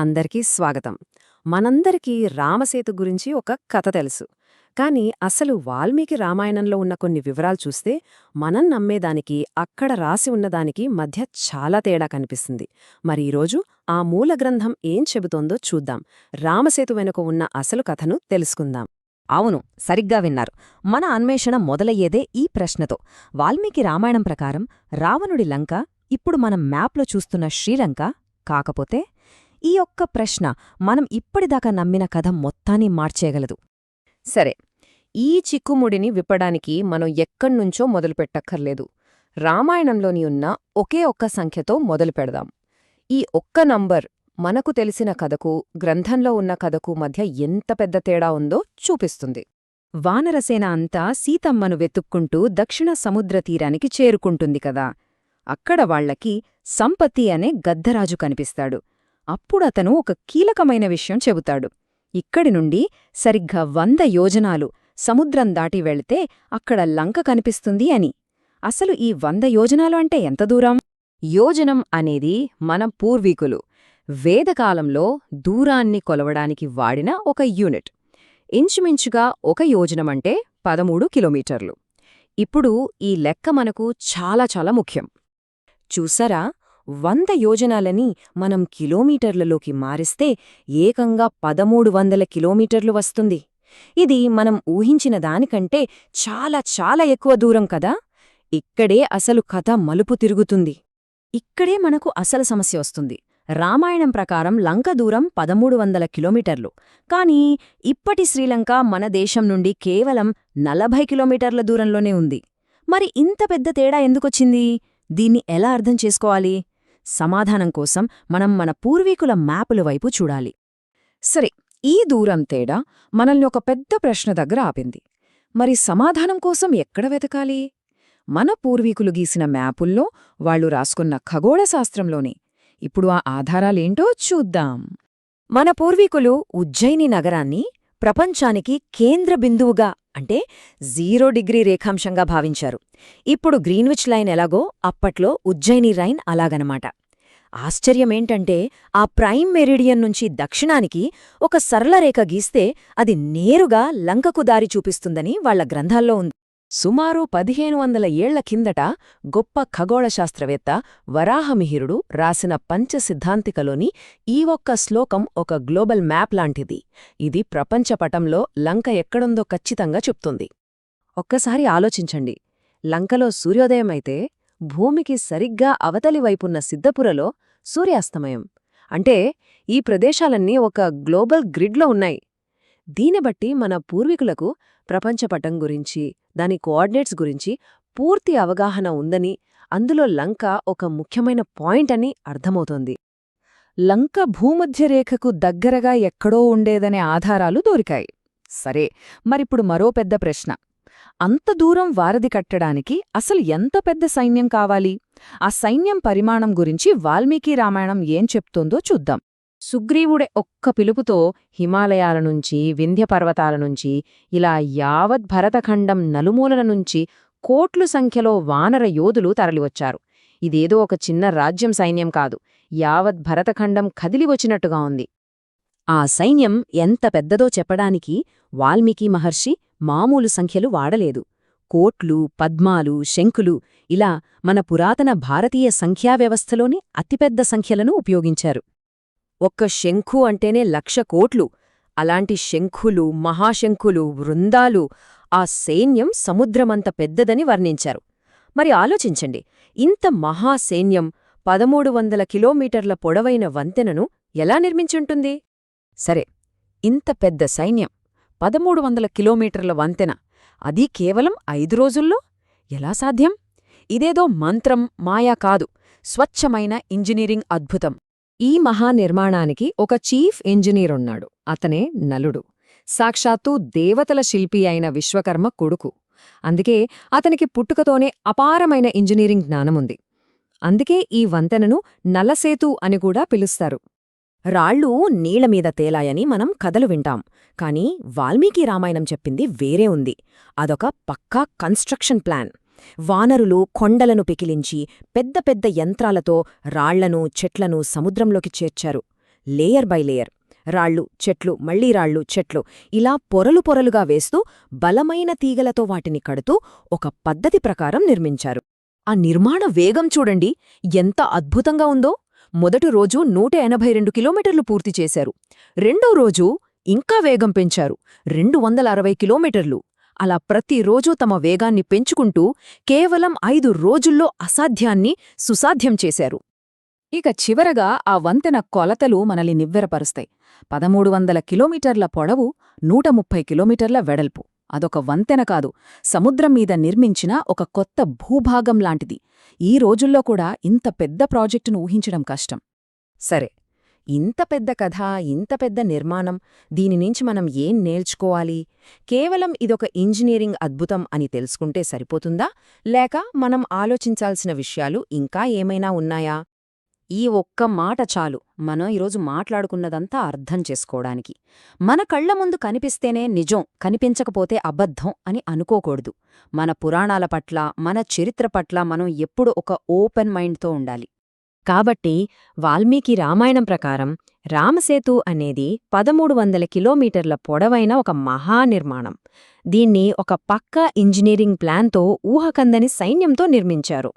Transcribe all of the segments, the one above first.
అందరికీ స్వాగతం. మనందరికీ రామసేతు గురించి ఒక కథ తెలుసు. కాని అసలు వాల్మీకి రామాయణంలో ఉన్న కొన్ని వివరాలు చూస్తే మనం నమ్మేదానికి అక్కడ రాసి ఉన్నదానికి మధ్య చాలా తేడా కనిపిస్తుంది. మరి ఈరోజు ఆ మూల గ్రంథం ఏం చెబుతోందో చూద్దాం. రామసేతు వెనుక ఉన్న అసలు కథను తెలుసుకుందాం. అవును సరిగ్గా విన్నారు. మన అన్వేషణ మొదలయ్యేదే ఈ ప్రశ్నతో. వాల్మీకి రామాయణం ప్రకారం రావణుడి లంక ఇప్పుడు మనం మ్యాప్లో చూస్తున్న శ్రీలంక కాకపోతే ఈ ఒక్క ప్రశ్న మనం ఇప్పటిదాకా నమ్మిన కథ మొత్తాన్ని మార్చేయగలదు. సరే ఈ చిక్కుముడిని విప్పడానికి మనం ఎక్కడ్నుంచో మొదలుపెట్టక్కర్లేదు. రామాయణంలోని ఉన్న ఒకే ఒక్క సంఖ్యతో మొదలు పెడదాం. ఈ ఒక్క నంబర్ మనకు తెలిసిన కథకు గ్రంథంలో ఉన్న కథకు మధ్య ఎంత పెద్ద తేడా ఉందో చూపిస్తుంది. వానరసేన అంతా సీతమ్మను వెతుక్కుంటూ దక్షిణ సముద్ర తీరానికి చేరుకుంటుంది కదా. అక్కడ వాళ్ళకి సంపత్తి అనే గద్దరాజు కనిపిస్తాడు. అప్పుడతను ఒక కీలకమైన విషయం చెబుతాడు. ఇక్కడి నుండి సరిగ్గా వంద యోజనాలు సముద్రం దాటి వెళితే అక్కడ లంక కనిపిస్తుంది అని. అసలు ఈ వంద యోజనాలు అంటే ఎంత దూరం? యోజనం అనేది మన పూర్వీకులు వేదకాలంలో దూరాన్ని కొలవడానికి వాడిన ఒక యూనిట్. ఇంచుమించుగా ఒక యోజనమంటే పదమూడు కిలోమీటర్లు. ఇప్పుడు ఈ లెక్క మనకు చాలా చాలా ముఖ్యం. చూసారా? వంద యోజనాలని మనం కిలోమీటర్లలోకి మారిస్తే ఏకంగా పదమూడు వందల కిలోమీటర్లు వస్తుంది. ఇది మనం ఊహించిన దానికంటే చాలా చాలా ఎక్కువ దూరం కదా? ఇక్కడే అసలు కథ మలుపు తిరుగుతుంది. ఇక్కడే మనకు అసలు సమస్య వస్తుంది. రామాయణం ప్రకారం లంక దూరం పదమూడు వందల కిలోమీటర్లు. కానీ ఇప్పటి శ్రీలంక మన దేశం నుండి కేవలం నలభై కిలోమీటర్ల దూరంలోనే ఉంది. మరి ఇంత పెద్ద తేడా ఎందుకొచ్చింది? దీన్ని ఎలా అర్థం చేసుకోవాలి? సమాధానం కోసం మనం మన పూర్వీకుల మ్యాపుల వైపు చూడాలి. సరే ఈ దూరం తేడా మనల్ని ఒక పెద్ద ప్రశ్న దగ్గర ఆపింది. మరి సమాధానం కోసం ఎక్కడ వెతకాలి? మన పూర్వీకులు గీసిన మ్యాపుల్లో వాళ్ళు రాసుకున్న ఖగోళశాస్త్రంలోనే ఇప్పుడు ఆ ఆధారాలేంటో చూద్దాం. మన పూర్వీకులు ఉజ్జయిని నగరాన్ని ప్రపంచానికి కేంద్ర బిందువుగా అంటే జీరో డిగ్రీ రేఖాంశంగా భావించారు. ఇప్పుడు గ్రీన్విచ్ లైన్ ఎలాగో అప్పట్లో ఉజ్జయిని లైన్ అలాగనమాట. ఆశ్చర్యమేంటంటే ఆ ప్రైమ్ మెరిడియన్ నుంచి దక్షిణానికి ఒక సరళరేఖ గీస్తే అది నేరుగా లంకకు దారి చూపిస్తుందని వాళ్ళ గ్రంథాల్లో ఉంది. సుమారు పదిహేను వందల ఏళ్ళ కిందట గొప్ప ఖగోళశాస్త్రవేత్త వరాహమిహిరుడు రాసిన పంచసిద్ధాంతికలోని ఈ ఒక్క శ్లోకం ఒక గ్లోబల్ మ్యాప్ లాంటిది. ఇది ప్రపంచపటంలో లంక ఎక్కడుందో ఖచ్చితంగా చెప్తుంది. ఒక్కసారి ఆలోచించండి. లంకలో సూర్యోదయమైతే భూమికి సరిగ్గా అవతలి వైపున్న సిద్ధపురలో సూర్యాస్తమయం. అంటే ఈ ప్రదేశాలన్నీ ఒక గ్లోబల్ గ్రిడ్లో ఉన్నాయి. దీనిబట్టి మన పూర్వీకులకు ప్రపంచపటం గురించి దాని కోఆర్డినేట్స్ గురించి పూర్తి అవగాహన ఉందని అందులో లంక ఒక ముఖ్యమైన పాయింట్ అని అర్థమవుతోంది. లంక భూమధ్యరేఖకు దగ్గరగా ఎక్కడో ఉండేదనే ఆధారాలు దొరికాయి. సరే మరిప్పుడు మరో పెద్ద ప్రశ్న. అంత దూరం వారధి కట్టడానికి అసలు ఎంత పెద్ద సైన్యం కావాలి? ఆ సైన్యం పరిమాణం గురించి వాల్మీకి రామాయణం ఏం చెప్తోందో చూద్దాం. సుగ్రీవుడే ఒక్క పిలుపుతో హిమాలయాల నుంచి వింధ్యపర్వతాల నుంచి ఇలా యావత్ భరతఖండం నలుమూలల నుంచి కోట్లు సంఖ్యలో వానర యోధులు తరలివచ్చారు. ఇదేదో ఒక చిన్న రాజ్యం సైన్యం కాదు. యావత్ భరతఖండం కదిలివచ్చినట్టుగా ఉంది. ఆ సైన్యం ఎంత పెద్దదో చెప్పడానికి వాల్మీకి మహర్షి మామూలు సంఖ్యలు వాడలేదు. కోట్లు పద్మాలు శంకులు ఇలా మన పురాతన భారతీయ సంఖ్యావ్యవస్థలోని అతిపెద్ద సంఖ్యలను ఉపయోగించారు. ఒక్క శంఖు అంటేనే లక్ష కోట్లు. అలాంటి శంఖులు మహాశంఖులు వృందాలు ఆ సైన్యం సముద్రమంత పెద్దదని వర్ణించారు. మరి ఆలోచించండి ఇంత మహాసైన్యం పదమూడు వందల కిలోమీటర్ల పొడవైన వంతెనను ఎలా నిర్మించుంటుంది? సరే ఇంత పెద్ద సైన్యం పదమూడు వందల కిలోమీటర్ల వంతెన అది కేవలం ఐదు రోజుల్లో? ఎలా సాధ్యం? ఇదేదో మంత్రం మాయా కాదు స్వచ్ఛమైన ఇంజనీరింగ్ అద్భుతం. ఈ మహానిర్మాణానికి ఒక చీఫ్ ఇంజనీరున్నాడు అతనే నలుడు. సాక్షాత్తు దేవతల శిల్పి అయిన విశ్వకర్మ కొడుకు. అందుకే అతనికి పుట్టుకతోనే అపారమైన ఇంజనీరింగ్ జ్ఞానముంది. అందుకే ఈ వంతెనను నలసేతు అని కూడా పిలుస్తారు. రాళ్ళు నీళ్ళమీద తేలాయని మనం కథలు వింటాం. కాని వాల్మీకి రామాయణం చెప్పింది వేరే ఉంది. అదొక పక్కా కన్స్ట్రక్షన్ ప్లాన్. వానరులు కొండలను పికిలించి పెద్ద పెద్ద యంత్రాలతో రాళ్ళను చెట్లను సముద్రంలోకి చేర్చారు. Layer by layer. రాళ్ళు చెట్లు మళ్ళీ రాళ్ళు చెట్లు ఇలా పొరలు పొరలుగా వేస్తూ బలమైన తీగలతో వాటిని కడుతూ ఒక పద్ధతి ప్రకారం నిర్మించారు. ఆ నిర్మాణ వేగం చూడండి ఎంత అద్భుతంగా ఉందో! మొదటి రోజు నూట ఎనభై రెండు కిలోమీటర్లు పూర్తి చేశారు. రెండో రోజు ఇంకా వేగం పెంచారు. రెండు వందల అరవై కిలోమీటర్లు. అలా ప్రతిరోజూ తమ వేగాన్ని పెంచుకుంటూ కేవలం ఐదు రోజుల్లో అసాధ్యాన్ని సుసాధ్యం చేశారు. ఇక చివరగా ఆ వంతెన కొలతలు మనల్ని నివ్వెరపరుస్తాయి. పదమూడు వందల కిలోమీటర్ల పొడవు నూట ముప్పై కిలోమీటర్ల వెడల్పు. అదొక వంతెన కాదు సముద్రం మీద నిర్మించిన ఒక కొత్త భూభాగం లాంటిది. ఈ రోజుల్లో కూడా ఇంత పెద్ద ప్రాజెక్టును ఊహించడం కష్టం. సరే ఇంత పెద్ద కథ ఇంత పెద్ద నిర్మాణం దీని నుంచి మనం ఏం నేర్చుకోవాలి? కేవలం ఇదొక ఇంజనీరింగ్ అద్భుతం అని తెలుసుకుంటే సరిపోతుందా? లేక మనం ఆలోచించాల్సిన విషయాలు ఇంకా ఏమైనా ఉన్నాయా? ఈ ఒక్క మాట చాలు. మనం ఈరోజు మాట్లాడుకున్నదంతా అర్థం చేసుకోవడానికి. మన కళ్ళ ముందు కనిపిస్తేనే నిజం కనిపించకపోతే అబద్ధం అని అనుకోకూడదు. మన పురాణాల పట్ల మన చరిత్ర పట్ల మనం ఎప్పుడు ఒక ఓపెన్ మైండ్తో ఉండాలి. కాబట్టి వాల్మీకి రామాయణం ప్రకారం రామసేతు అనేది పదమూడు వందల కిలోమీటర్ల పొడవైన ఒక మహానిర్మాణం. దీన్ని ఒక పక్కా ఇంజనీరింగ్ ప్లాన్తో ఊహకందని సైన్యంతో నిర్మించారు.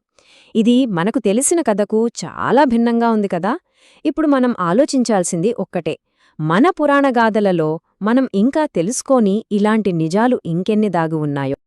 ఇది మనకు తెలిసిన కథకు చాలా భిన్నంగా ఉంది కదా? ఇప్పుడు మనం ఆలోచించాల్సింది ఒక్కటే. మన పురాణగాథలలో మనం ఇంకా తెలుసుకోని ఇలాంటి నిజాలు ఇంకెన్ని దాగి ఉన్నాయో